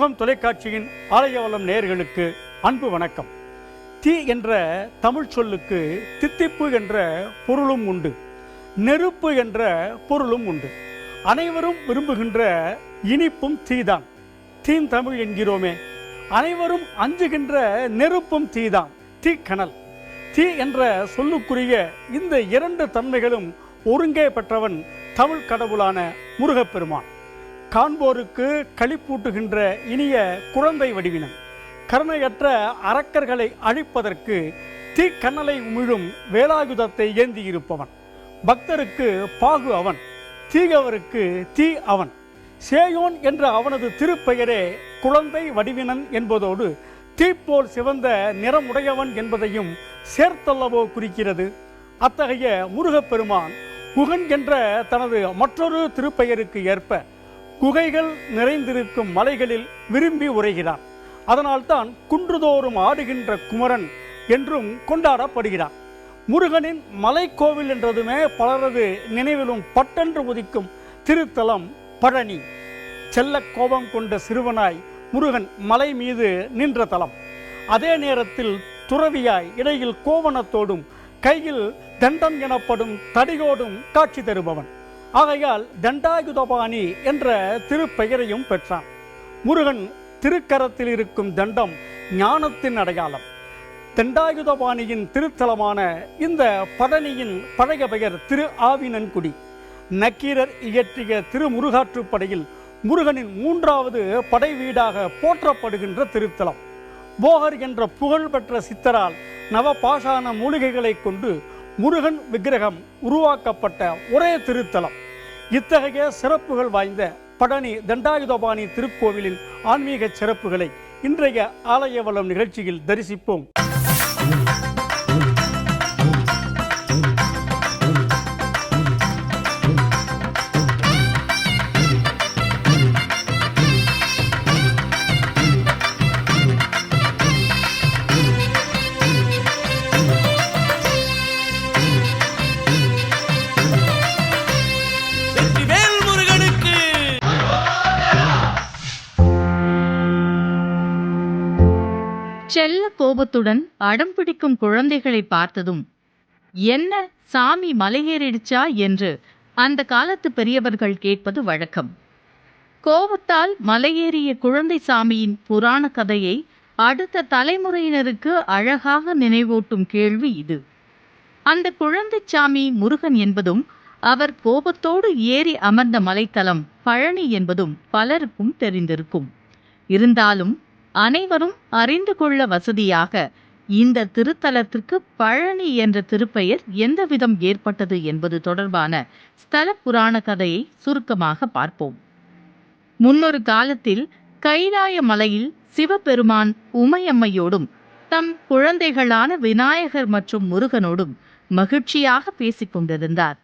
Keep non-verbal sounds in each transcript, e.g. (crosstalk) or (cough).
யுகம் தொலைக்காட்சியின் ஆலயவளம் நேயர்களுக்கு அன்பு வணக்கம். தீ என்ற தமிழ் சொல்லுக்கு தித்திப்பு என்ற பொருளும் உண்டு. நெருப்பு என்ற பொருளும் உண்டு. அனைவரும் விரும்புகின்ற இனிப்பும் தீதான். தீம் தமிழ் என்கிறோமே. அனைவரும் அஞ்சுகின்ற நெருப்பும் தீதான். தீக்கனல் தீ என்ற சொல்லுக்குரிய இந்த இரண்டு தன்மைகளும் ஒருங்கே பெற்றவன் தமிழ் கடவுளான முருகப்பெருமான். காண்போருக்கு களிப்பூட்டுகின்ற இனிய குழந்தை வடிவினன் கருணையற்ற அரக்கர்களை அழிப்பதற்கு தீக்கண்ணலை உமிழும் வேலாயுதத்தை ஏந்தியிருப்பவன். பக்தருக்கு பாகு அவன் தீகவருக்கு தீ அவன். சேயோன் என்ற அவனது திருப்பெயரே குழந்தை வடிவினன் என்பதோடு தீப்போல் சிவந்த நிறமுடையவன் என்பதையும் சேர்த்தல்லவோ குறிக்கிறது. அத்தகைய முருகப்பெருமான் குகன் என்ற தனது மற்றொரு திருப்பெயருக்கு ஏற்ப குகைகள் நிறைந்திருக்கும் மலைகளில் விரும்பி உரைகிறான் அதனால்தான் குன்றுதோறும் ஆடுகின்ற குமரன் என்றும் கொண்டாடப்படுகிறான் முருகனின் மலைக்கோவில் என்றதுமே பலரது நினைவிலும் பட்டென்று உதிக்கும் திருத்தலம் பழனி. செல்ல கோபம் கொண்ட சிறுவனாய் முருகன் மலை மீது நின்ற தலம். அதே நேரத்தில் துறவியாய் இடையில் கோவணத்தோடும் கையில் தண்டம் எனப்படும் தடியோடும் காட்சி தருபவன். ஆகையால் தண்டாயுதபாணி என்ற திருப்பெயரையும் பெற்றான். முருகன் திருக்கரத்தில் இருக்கும் தண்டம் ஞானத்தின் அடையாளம். தண்டாயுதபாணியின் திருத்தலமான இந்த பழனியின் பழைய பெயர் திரு ஆவினன்குடி. நக்கீரர் இயற்றிய திருமுருகாற்றுப்படையில் முருகனின் மூன்றாவது படை வீடாக போற்றப்படுகின்ற திருத்தலம். போகர் என்ற புகழ்பெற்ற சித்தரால் நவபாஷான மூலிகைகளை கொண்டு முருகன் விக்கிரகம் உருவாக்கப்பட்ட ஒரே திருத்தலம். இத்தகைய சிறப்புகள் வாய்ந்த பழனி தண்டாயுதபாணி திருக்கோவிலின் ஆன்மீக சிறப்புகளை இன்றைய ஆலயவளம் நிகழ்ச்சியில் தரிசிப்போம். செல்ல கோபத்துடன் அடம் பிடிக்கும் குழந்தைகளை பார்த்ததும் என்ன சாமி மலையேறிடுச்சா? என்று அந்த காலத்து பெரியவர்கள் கேட்பது வழக்கம். கோபத்தால் மலையேறிய குழந்தை சாமியின் புராண கதையை அடுத்த தலைமுறையினருக்கு அழகாக நினைவூட்டும் கேள்வி இது. அந்த குழந்தை சாமி முருகன் என்பதும் அவர் கோபத்தோடு ஏறி அமர்ந்த மலைத்தலம் பழனி என்பதும் பலருக்கும் தெரிந்திருக்கும். இருந்தாலும் அனைவரும் அறிந்து கொள்ள வசதியாக இந்த திருத்தலத்திற்கு பழனி என்ற திருப்பெயர் எந்த விதம் ஏற்பட்டது என்பது தொடர்பான ஸ்தல புராண கதையை சுருக்கமாக பார்ப்போம். முன்னொரு காலத்தில் கைலாய மலையில் சிவபெருமான் உமையம்மையோடும் தம் குழந்தைகளான விநாயகர் மற்றும் முருகனோடும் மகிழ்ச்சியாக பேசிக் கொண்டிருந்தார்.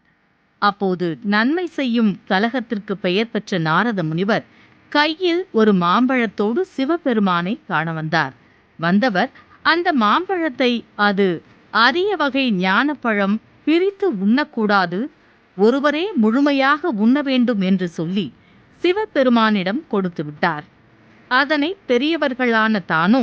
அப்போது நன்மை செய்யும் கலகத்திற்கு பெயர் பெற்ற நாரத முனிவர் கையில் ஒரு மாம்பழத்தோடு சிவபெருமானை காண வந்தார். வந்தவர் அந்த மாம்பழத்தை அது அரிய வகை ஞானப்பழம் பிரித்து உண்ணக்கூடாது ஒருவரே முழுமையாக உண்ண வேண்டும் என்று சொல்லி சிவபெருமானிடம் கொடுத்து விட்டார். அதனை பெரியவர்களான தானோ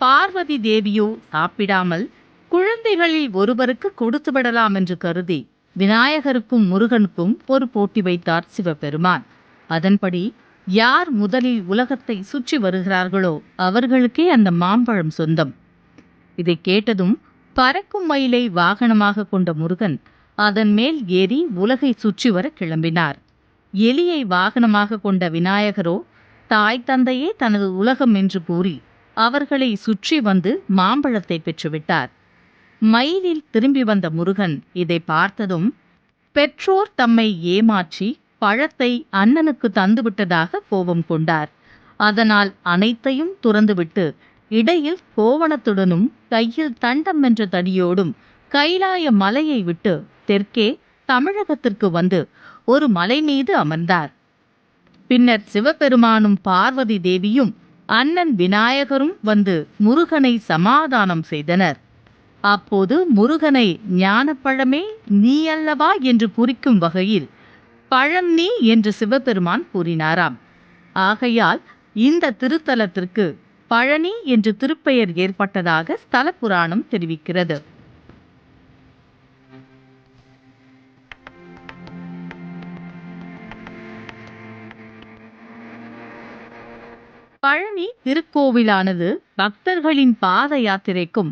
பார்வதி தேவியோ சாப்பிடாமல் குழந்தைகளில் ஒருவருக்கு கொடுத்து விடலாம் என்று கருதி விநாயகருக்கும் முருகனுக்கும் ஒரு போட்டி வைத்தார் சிவபெருமான். அதன்படி யார் முதலில் உலகத்தை சுற்றி வருகிறார்களோ அவர்களுக்கே அந்த மாம்பழம் சொந்தம். இதை கேட்டதும் பறக்கும் மயிலை வாகனமாக கொண்ட முருகன் அதன் மேல் ஏறி உலகை சுற்றி வர கிளம்பினார். எலியை வாகனமாக கொண்ட விநாயகரோ தாய் தந்தையே தனது உலகம் என்று கூறி அவர்களை சுற்றி வந்து மாம்பழத்தை பெற்றுவிட்டார். மயிலில் திரும்பி வந்த முருகன் இதை பார்த்ததும் பெற்றோர் தம்மை ஏமாற்றி பழத்தை அண்ணனுக்கு தந்துவிட்டதாக கோபம் கொண்டார். அதனால் அனைத்தையும் துறந்துவிட்டு இடையில் கோவணத்துடனும் கையில் தண்டம் என்ற தடியோடும் கைலாய மலையை விட்டு தெற்கே தமிழகத்திற்கு வந்து ஒரு மலை மீது அமர்ந்தார். பின்னர் சிவபெருமானும் பார்வதி தேவியும் அண்ணன் விநாயகரும் வந்து முருகனை சமாதானம் செய்தனர். அப்போது முருகனை ஞானப்பழமே நீ அல்லவா என்று குறிக்கும் வகையில் பழம் நீ என்று சிவபெருமான் கூறினாராம். ஆகையால் இந்த திருத்தலத்திற்கு பழனி என்று திருப்பெயர் ஏற்பட்டதாக ஸ்தல புராணம் தெரிவிக்கிறது. பழனி திருக்கோவிலானது பக்தர்களின் பாத யாத்திரைக்கும்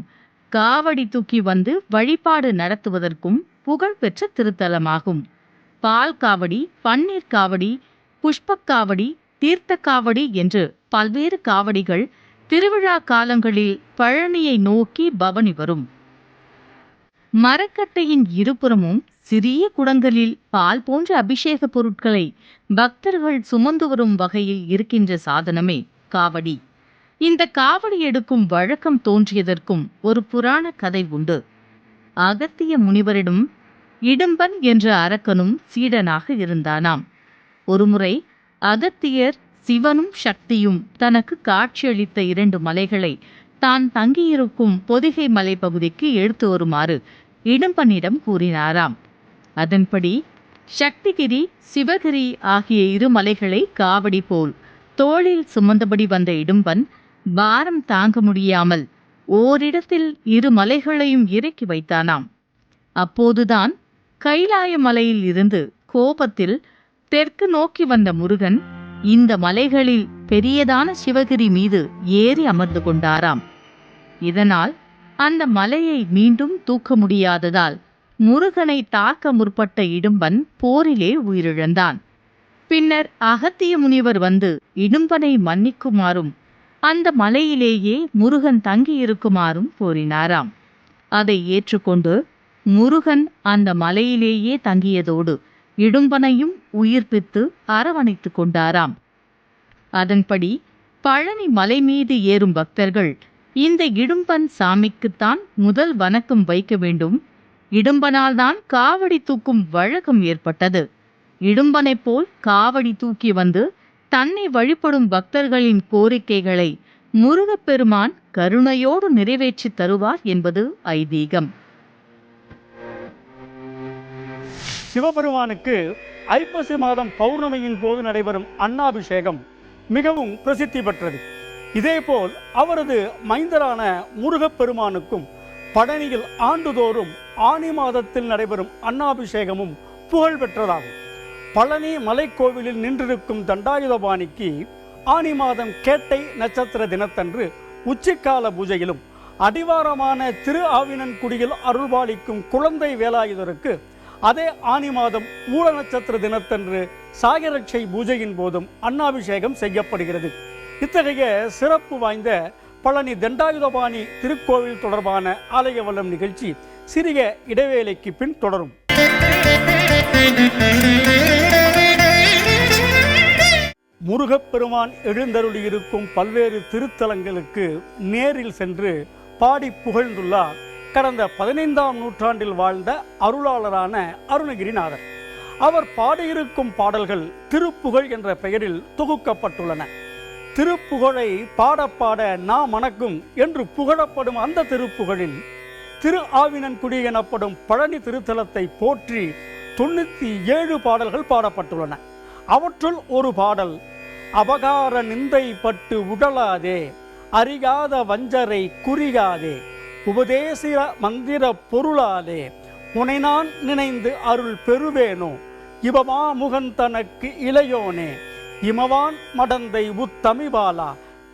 காவடி தூக்கி வந்து வழிபாடு நடத்துவதற்கும் புகழ்பெற்ற திருத்தலமாகும். பால் காவடி பன்னீர் காவடி புஷ்பக் காவடி தீர்த்த காவடி என்று பல்வேறு காவடிகள் திருவிழா காலங்களில் பழனியை நோக்கி பவனி வரும். மரக்கட்டையின் இருபுறமும் சிறிய குடங்களில் பால் போன்ற அபிஷேக பொருட்களை பக்தர்கள் சுமந்து வரும் வகையில் இருக்கின்ற சாதனமே காவடி. இந்த காவடி எடுக்கும் வழக்கம் தோன்றியதற்கும் ஒரு புராண கதை உண்டு. அகத்திய முனிவரிடம் இடும்பன் என்ற அரக்கனும் சீடனாக இருந்தானாம். ஒருமுறை அகத்தியர் சிவனும் சக்தியும் தனக்கு காட்சியளித்த இரண்டு மலைகளை தான் தங்கியிருக்கும் பொதிகை மலைப்பகுதிக்கு எடுத்து வருமாறு இடும்பனிடம் கூறினாராம். அதன்படி சக்திகிரி சிவகிரி ஆகிய இரு மலைகளை காவடி போல் தோளில் சுமந்தபடி வந்த இடும்பன் பாரம் தாங்க முடியாமல் ஓரிடத்தில் இரு மலைகளையும் இறக்கி வைத்தானாம். அப்போதுதான் கைலாய மலையில் இருந்து கோபத்தில் தெற்கு நோக்கி வந்த முருகன் இந்த மலைகளில் பெரியதான சிவகிரி மீது ஏறி அமர்ந்து கொண்டாராம். இதனால் அந்த மலையை மீண்டும் தூக்க முடியாததால் முருகனை தாக்க முற்பட்ட இடும்பன் போரிலே உயிரிழந்தான். பின்னர் அகத்திய முனிவர் வந்து இடும்பனை மன்னிக்குமாறும் அந்த மலையிலேயே முருகன் தங்கியிருக்குமாறும் கோரினாராம். அதை ஏற்றுக்கொண்டு முருகன் அந்த மலையிலேயே தங்கியதோடு இடும்பனையும் உயிர்ப்பித்து அரவணைத்துக் கொண்டாராம். அதன்படி பழனி மலை மீது ஏறும் பக்தர்கள் இந்த இடும்பன் சாமிக்குத்தான் முதல் வணக்கம் வைக்க வேண்டும். இடும்பனால்தான் காவடி தூக்கும் வழக்கம் ஏற்பட்டது. இடும்பனைப் போல் காவடி தூக்கி வந்து தன்னை வழிபடும் பக்தர்களின் கோரிக்கைகளை முருகப்பெருமான் கருணையோடு நிறைவேற்றித் தருவார் என்பது ஐதீகம். சிவபெருமானுக்கு ஐப்பசி மாதம் பௌர்ணமியின் போது நடைபெறும் அன்னாபிஷேகம் மிகவும் பிரசித்தி பெற்றது. இதேபோல் அவரது மைந்தரான முருகப்பெருமானுக்கும் பழனியில் ஆண்டுதோறும் ஆனி மாதத்தில் நடைபெறும் அன்னாபிஷேகமும் புகழ் பெற்றதாகும். பழனி மலைக்கோவிலில் நின்றிருக்கும் தண்டாயுதபாணிக்கு ஆனி மாதம் கேட்டை நட்சத்திர தினத்தன்று உச்சிக்கால பூஜையிலும் அடிவாரமான திரு ஆவினன்குடியில் அருள்பாலிக்கும் குழந்தை வேலாயுதருக்கு அதே ஆனி மாதம் மூல நட்சத்திர தினத்தன்று சாகரட்சை பூஜையின் போதும் அன்னாபிஷேகம் செய்யப்படுகிறது. இத்தகைய சிறப்பு வாய்ந்த பழனி தண்டாயுதபாணி திருக்கோவில் தொடர்பான ஆலயவலம் நிகழ்ச்சி சிறிய இடைவேளைக்கு பின் தொடரும். முருகப்பெருமான் எழுந்தருளியிருக்கும் பல்வேறு திருத்தலங்களுக்கு நேரில் சென்று பாடி புகழ்ந்துள்ளார் கடந்த பதினைந்தாம் நூற்றாண்டில் வாழ்ந்த அருளாளரான அருணகிரிநாதர். அவர் பாடியிருக்கும் பாடல்கள் திருப்புகழ் என்ற பெயரில் தொகுக்கப்பட்டுள்ளன. திருப்புகழை பாட பாட நா மணக்கும் என்று புகழப்படும் அந்த திருப்புகழில் திரு ஆவினன்குடி எனப்படும் பழனி திருத்தலத்தை போற்றி தொண்ணூற்றி ஏழு பாடல்கள் பாடப்பட்டுள்ளன. அவற்றுள் ஒரு பாடல் அபகார நிந்தை பட்டு உடலாதே அறியாத வஞ்சரை குறியாதே உபதேசிர மந்திர பொருளாதே உனை நான் நினைந்து அருள் பெறுவேனோ? இவமா முகன் தனக்கு இளையோனே இமவான் மடந்தை உத்தமிபாலா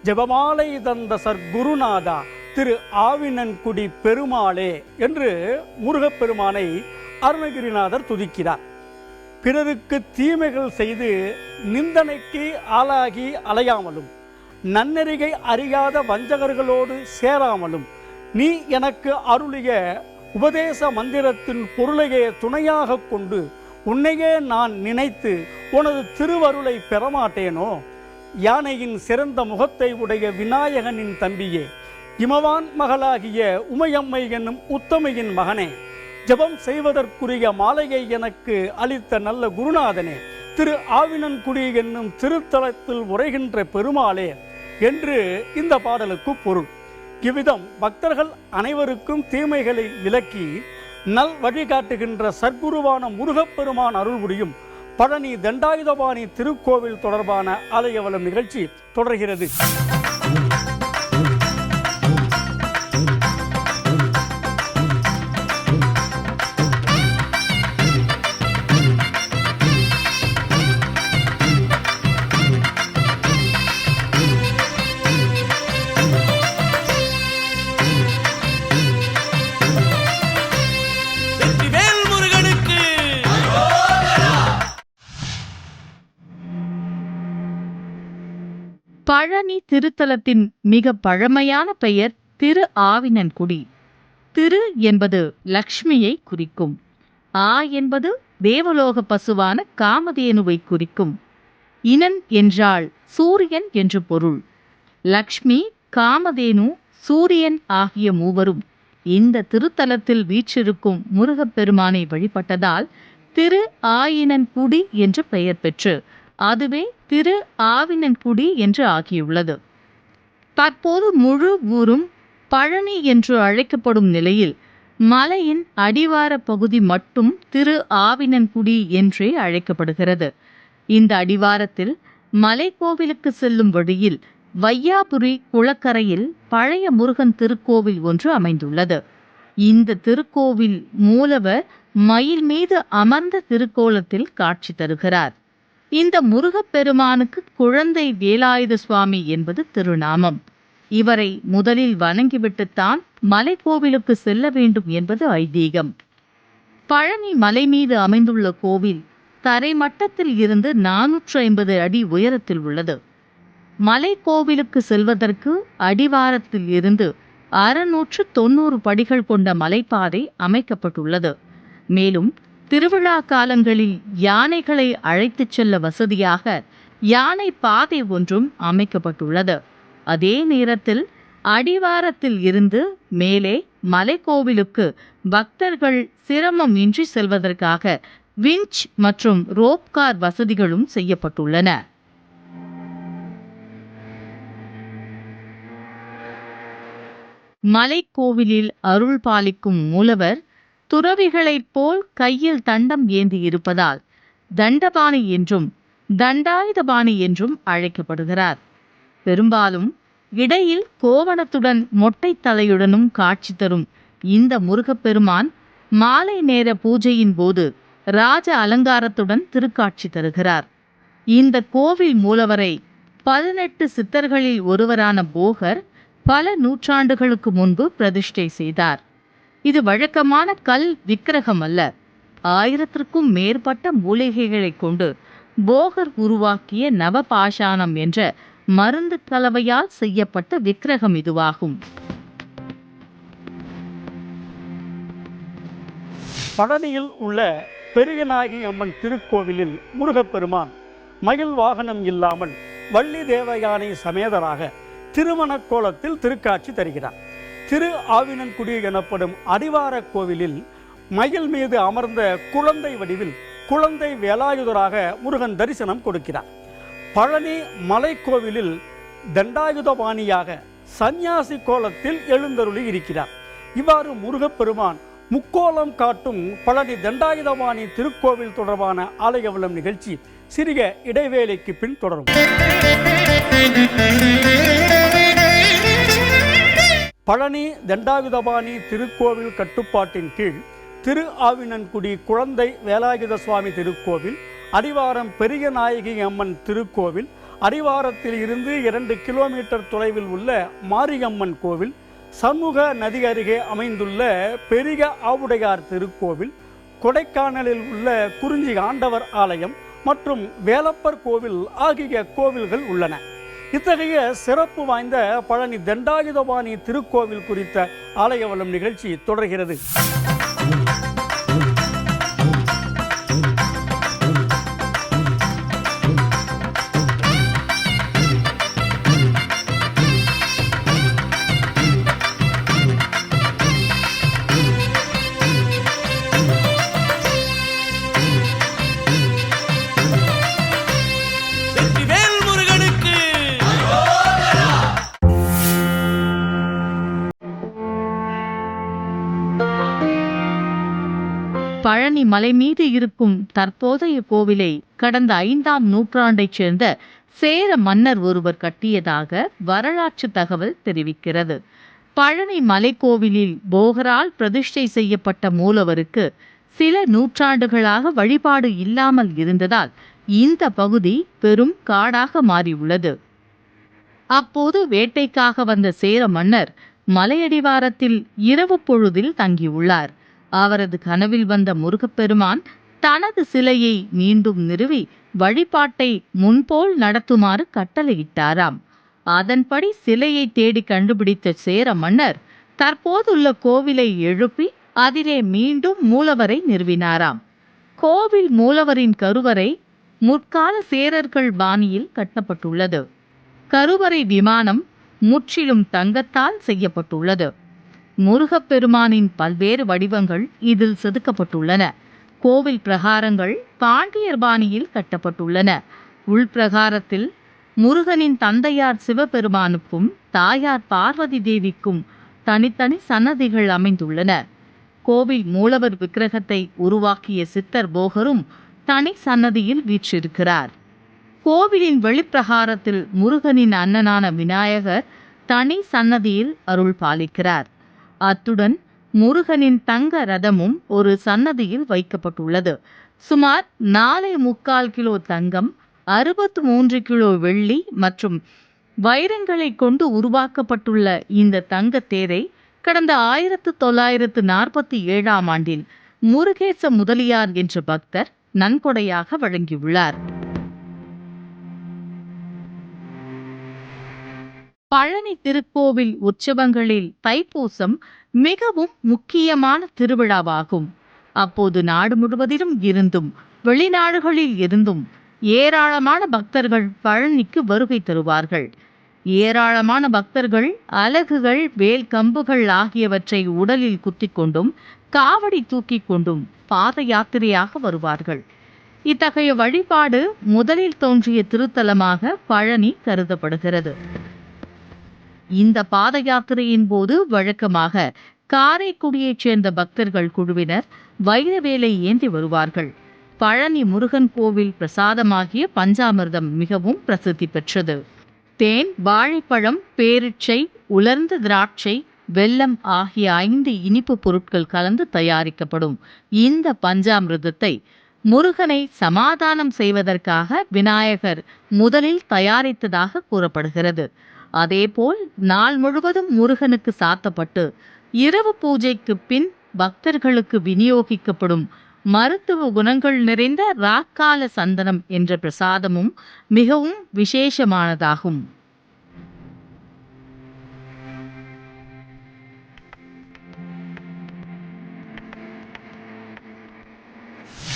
ஜெபமாலை தந்த சர்க்குருநாதா திரு ஆவினன்குடி பெருமாளே என்று முருகப்பெருமானை அருணகிரிநாதர் துதிக்கிறார். பிறருக்கு தீமைகள் செய்து நிந்தனைக்கு ஆளாகி அலையாமலும் நன்னெறிகை அறியாத வஞ்சகர்களோடு சேராமலும் நீ எனக்கு அருளிய உபதேச மந்திரத்தின் பொருளையே துணையாக கொண்டு உன்னையே நான் நினைத்து உனது திருவருளை பெறமாட்டேனோ? யானையின் சிறந்த முகத்தை உடைய விநாயகனின் தம்பியே இமவான் மகளாகிய உமையம்மை என்னும் உத்தமையின் மகனே ஜெபம் செய்வதற்குரிய மாலையை எனக்கு அளித்த நல்ல குருநாதனே திரு ஆவினன்குடி என்னும் திருத்தலத்தில் உரைகின்ற பெருமாளே என்று இந்த பாடலுக்கு பொருள். இவ்விதம் பக்தர்கள் அனைவருக்கும் தீமைகளை விலக்கி நல் வழிகாட்டுகின்ற சர்க்குருவான முருகப்பெருமான் அருள் புரியும் பழனி தண்டாயுதபாணி திருக்கோவில் தொடர்பான அலையவலம் நிகழ்ச்சி தொடர்கிறது. பழனி திருத்தலத்தின் மிக பழமையான பெயர் திரு ஆவினன்குடி. திரு என்பது லக்ஷ்மியை குறிக்கும். ஆ என்பது தேவலோக பசுவான காமதேனுவை குறிக்கும். இனன் என்றால் சூரியன் என்று பொருள். லக்ஷ்மி காமதேனு சூரியன் ஆகிய மூவரும் இந்த திருத்தலத்தில் வீற்றிருக்கும் முருகப்பெருமானை வழிபட்டதால் திரு ஆயினன்குடி என்று பெயர் பெற்று அதுவே திரு ஆவினன்குடி என்று ஆகியுள்ளது. தற்போது முழு ஊரும் பழனி என்று அழைக்கப்படும் நிலையில் மலையின் அடிவார பகுதி மட்டும் திரு ஆவினன்குடி என்றே அழைக்கப்படுகிறது. இந்த அடிவாரத்தில் மலைக்கோவிலுக்கு செல்லும் வழியில் வையாபுரி குளக்கரையில் பழைய முருகன் திருக்கோவில் ஒன்று அமைந்துள்ளது. இந்த திருக்கோவில் மூலவர் மயில் மீது அமர்ந்த திருக்கோலத்தில் காட்சி தருகிறார். இந்த முருகப்பெருமானுக்கு குழந்தை வேலாயுத சுவாமி என்பது திருநாமம். இவரை முதலில் வணங்கிவிட்டுத்தான் மலைக்கோவிலுக்கு செல்ல வேண்டும் என்பது ஐதீகம். பழனி மலை மீது அமைந்துள்ள கோவில் தரைமட்டத்தில் இருந்து நானூற்று ஐம்பது அடி உயரத்தில் உள்ளது. மலைக்கோவிலுக்கு செல்வதற்கு அடிவாரத்தில் இருந்து அறுநூற்று தொண்ணூறு படிகள் கொண்ட மலைப்பாதை அமைக்கப்பட்டுள்ளது. மேலும் திருவிழா காலங்களில் யானைகளை அழைத்துச் செல்ல வசதியாக யானை பாதை ஒன்றும் அமைக்கப்பட்டுள்ளது. அதே நேரத்தில் அடிவாரத்தில் இருந்து மேலே மலைக்கோவிலுக்கு பக்தர்கள் சிரமம் இன்றி செல்வதற்காக விஞ்ச் மற்றும் ரோப் கார் வசதிகளும் செய்யப்பட்டுள்ளன. மலைக்கோவிலில் அருள் பாலிக்கும் மூலவர் துறவிகளைப் போல் கையில் தண்டம் ஏந்தி இருப்பதால் தண்டபாணி என்றும் தண்டாயுதபாணி என்றும் அழைக்கப்படுகிறார். பெரும்பாலும் இடையில் கோவணத்துடன் மொட்டை தலையுடனும் காட்சி தரும் இந்த முருகப்பெருமான் மாலை நேர பூஜையின் போது ராஜ அலங்காரத்துடன் திருக்காட்சி தருகிறார். இந்த கோவில் மூலவரை பதினெட்டு சித்தர்களில் ஒருவரான போகர் பல நூற்றாண்டுகளுக்கு முன்பு பிரதிஷ்டை செய்தார். இது வழக்கமான கல் விக்கிரகம் அல்ல. ஆயிரத்திற்கும் மேற்பட்ட மூலிகைகளை கொண்டு போகர் உருவாக்கிய நவபாஷாணம் என்ற மருந்து கலவையால் செய்யப்பட்ட விக்கிரகம் இதுவாகும். பழனியில் உள்ள பெருகநாயகி அம்மன் திருக்கோவிலில் முருகப்பெருமான் மயில் வாகனம் இல்லாமல் வள்ளி தேவயானை சமேதராக திருமண கோலத்தில் திருக்காட்சி தருகிறார். திரு ஆவினன்குடி எனப்படும் அடிவார கோவிலில் மயில் மீது அமர்ந்த குழந்தை வடிவில் குழந்தை வேலாயுதராக முருகன் தரிசனம் கொடுக்கிறார். பழனி மலைக்கோவிலில் தண்டாயுதபாணியாக சந்நியாசி கோலத்தில் எழுந்தருளி இருக்கிறார். இவ்வாறு முருகப்பெருமான் முக்கோலம் காட்டும் பழனி தண்டாயுதபாணி திருக்கோவில் தொடர்பான ஆலயவலம் நிகழ்ச்சி சிறிய இடைவேளைக்கு பின் தொடரும். பழனி தண்டாயுதபாணி திருக்கோவில் கட்டுப்பாட்டின் கீழ் திரு ஆவினன்குடி குழந்தை வேலாயுத சுவாமி திருக்கோவில் அடிவாரம் பெரிய நாயகி அம்மன் திருக்கோவில் அடிவாரத்தில் இருந்து இரண்டு கிலோமீட்டர் தொலைவில் உள்ள மாரியம்மன் கோவில் சண்முக நதி அருகே அமைந்துள்ள பெரிய ஆவுடையார் திருக்கோவில் கொடைக்கானலில் உள்ள குறிஞ்சி ஆண்டவர் ஆலயம் மற்றும் வேலப்பர் கோவில் ஆகிய கோவில்கள் உள்ளன. இத்தகைய சிறப்பு வாய்ந்த பழனி தண்டாயுதபாணி திருக்கோவில் குறித்த ஆலயவலம் நிகழ்ச்சி தொடர்கிறது. மலை மீது இருக்கும் தற்போதைய கோவிலை கடந்த ஐந்தாம் நூற்றாண்டைச் சேர்ந்த சேர மன்னர் ஒருவர் கட்டியதாக வரலாற்று தகவல் தெரிவிக்கிறது. பழனி மலைக்கோவிலில் போகரால் பிரதிஷ்டை செய்யப்பட்ட மூலவருக்கு சில நூற்றாண்டுகளாக வழிபாடு இல்லாமல் இருந்ததால் இந்த பகுதி பெரும் காடாக மாறியுள்ளது. அப்போது வேட்டைக்காக வந்த சேர மன்னர் மலையடிவாரத்தில் இரவு பொழுதில் தங்கியுள்ளார். அவரது கனவில் வந்த முருகப்பெருமான் தனது சிலையை மீண்டும் நிறுவி வழிபாட்டை முன்போல் நடத்துமாறு கட்டளையிட்டாராம். அதன்படி சிலையை தேடி கண்டுபிடித்த சேர மன்னர் தற்போதுள்ள கோவிலை எழுப்பி அதிலே மீண்டும் மூலவரை நிறுவினாராம். கோவில் மூலவரின் கருவறை முற்கால சேரர்கள் பாணியில் கட்டப்பட்டுள்ளது. கருவறை விமானம் முற்றிலும் தங்கத்தால் செய்யப்பட்டுள்ளது. முருகப்பெருமானின் பல்வேறு வடிவங்கள் இதில் செதுக்கப்பட்டுள்ளன. கோவில் பிரகாரங்கள் பாண்டியர் பாணியில் கட்டப்பட்டுள்ளன. உள்பிரகாரத்தில் முருகனின் தந்தையார் சிவபெருமானுக்கும் தாயார் பார்வதி தேவிக்கும் தனித்தனி சன்னதிகள் அமைந்துள்ளன. கோவில் மூலவர் விக்கிரகத்தை உருவாக்கிய சித்தர் போகரும் தனி சன்னதியில் வீற்றிருக்கிறார். கோவிலின் வெளிப்பிரகாரத்தில் முருகனின் அண்ணனான விநாயகர் தனி சன்னதியில் அருள் பாலிக்கிறார். அத்துடன் முருகனின் தங்க ரதமும் ஒரு சன்னதியில் வைக்கப்பட்டுள்ளது. சுமார் நாலே முக்கால் கிலோ தங்கம் அறுபத்து மூன்று கிலோ வெள்ளி மற்றும் வைரங்களை கொண்டு உருவாக்கப்பட்டுள்ள இந்த தங்க தேரை கடந்த ஆயிரத்து தொள்ளாயிரத்து நாற்பத்தி ஏழாம் ஆண்டில் முருகேச முதலியார் என்ற பக்தர் நன்கொடையாக வழங்கியுள்ளார். பழனி திருக்கோவில் உற்சவங்களில் தைப்பூசம் மிகவும் முக்கியமான திருவிழாவாகும். அப்போது நாடு முழுவதிலும் இருந்தும் வெளிநாடுகளில் இருந்தும் ஏராளமான பக்தர்கள் பழனிக்கு வருகை தருவார்கள். ஏராளமான பக்தர்கள் அலகுகள் வேல் கம்புகள் ஆகியவற்றை உடலில் குத்திக்கொண்டும் காவடி தூக்கிக் கொண்டும் பாத யாத்திரையாக வருவார்கள். இத்தகைய வழிபாடு முதலில் தோன்றிய திருத்தலமாக பழனி கருதப்படுகிறது. இந்த பாத யாத்திரையின் போது வழக்கமாக காரைக்குடியைச் சேர்ந்த பக்தர்கள் குழுவினர் வைரவேலை ஏந்தி வருவார்கள். பழனி முருகன் கோவில் பிரசாதமாகிய பஞ்சாமிர்தம் மிகவும் பிரசித்தி பெற்றது. தேன் வாழைப்பழம் பேரிச்சை உலர்ந்த திராட்சை வெல்லம் ஆகிய ஐந்து இனிப்பு பொருட்கள் கலந்து தயாரிக்கப்படும் இந்த பஞ்சாமிர்தத்தை முருகனை சமாதானம் செய்வதற்காக விநாயகர் முதலில் தயாரித்ததாக கூறப்படுகிறது. அதேபோல் நாள் முழுவதும் முருகனுக்கு சாத்தப்பட்டு இரவு பூஜைக்கு பின் பக்தர்களுக்கு விநியோகிக்கப்படும் மருத்துவ குணங்கள் நிறைந்த ராக்கால சந்தனம் என்ற பிரசாதமும் மிகவும் விசேஷமானதாகும்.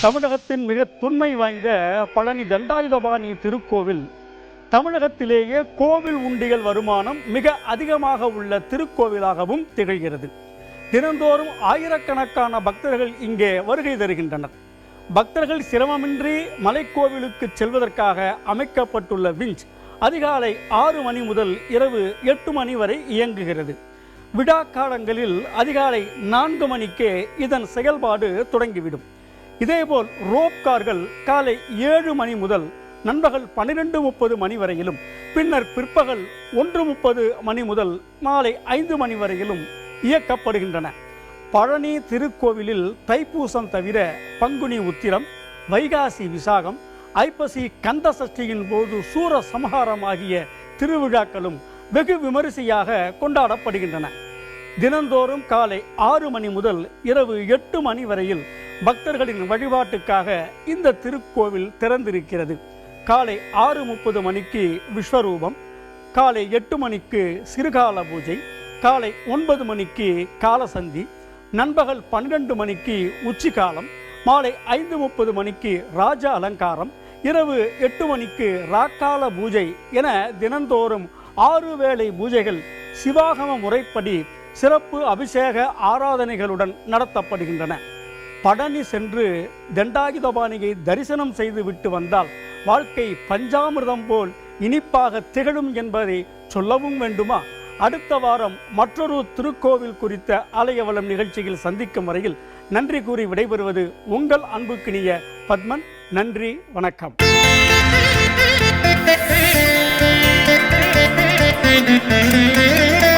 தமிழகத்தின் மிக தொன்மை வாய்ந்த பழனி தண்டாயுதபாணி திருக்கோவில் தமிழகத்திலேயே கோவில் உண்டிகள் வருமானம் மிக அதிகமாக உள்ள திருக்கோவிலாகவும் திகழ்கிறது. தினந்தோறும் ஆயிரக்கணக்கான பக்தர்கள் இங்கே வருகை தருகின்றனர். பக்தர்கள் சிரமமின்றி மலைக்கோவிலுக்கு செல்வதற்காக அமைக்கப்பட்டுள்ள விஞ்ச் அதிகாலை ஆறு மணி முதல் இரவு எட்டு மணி வரை இயங்குகிறது. விடாக்காலங்களில் காலங்களில் அதிகாலை நான்கு மணிக்கே இதன் செயல்பாடு தொடங்கிவிடும். இதேபோல் ரோப் கார்கள் காலை ஏழு மணி முதல் நண்பகல் பன்னிரெண்டு முப்பது மணி வரையிலும் பின்னர் பிற்பகல் ஒன்று முப்பது மணி முதல் மாலை ஐந்து மணி வரையிலும் இயக்கப்படுகின்றன. பழனி திருக்கோவிலில் தைப்பூசம் தவிர பங்குனி உத்திரம் வைகாசி விசாகம் ஐப்பசி கந்த சஷ்டியின் போது சூர சமஹாரம் ஆகிய திருவிழாக்களும் வெகு விமரிசையாக கொண்டாடப்படுகின்றன. தினந்தோறும் காலை ஆறு மணி முதல் இரவு எட்டு மணி வரையில் பக்தர்களின் வழிபாட்டுக்காக இந்த திருக்கோவில் திறந்திருக்கிறது. காலை ஆறு முப்பது மணிக்கு விஸ்வரூபம் காலை எட்டு மணிக்கு சிறுகால பூஜை காலை ஒன்பது மணிக்கு காலசந்தி நண்பகல் பன்னிரண்டு மணிக்கு உச்சிக்காலம் மாலை ஐந்து முப்பது மணிக்கு ராஜ அலங்காரம் இரவு எட்டு மணிக்கு ராக்கால பூஜை என தினந்தோறும் ஆறு வேளை பூஜைகள் சிவாகம முறைப்படி சிறப்பு அபிஷேக ஆராதனைகளுடன் நடத்தப்படுகின்றன. பழனி சென்று தண்டாயுதபாணியை தரிசனம் செய்து விட்டு வந்தால் வாழ்க்கை பஞ்சாமிர்தம் போல் இனிப்பாக திகழும் என்பதை சொல்லவும் வேண்டுமா? அடுத்த வாரம் மற்றொரு திருக்கோவில் குறித்த ஆலயவளம் நிகழ்ச்சியில் சந்திக்கும் வரையில் நன்றி கூறி விடைபெறுவது உங்கள் அன்புக்கினிய பத்மன். நன்றி வணக்கம். (laughs)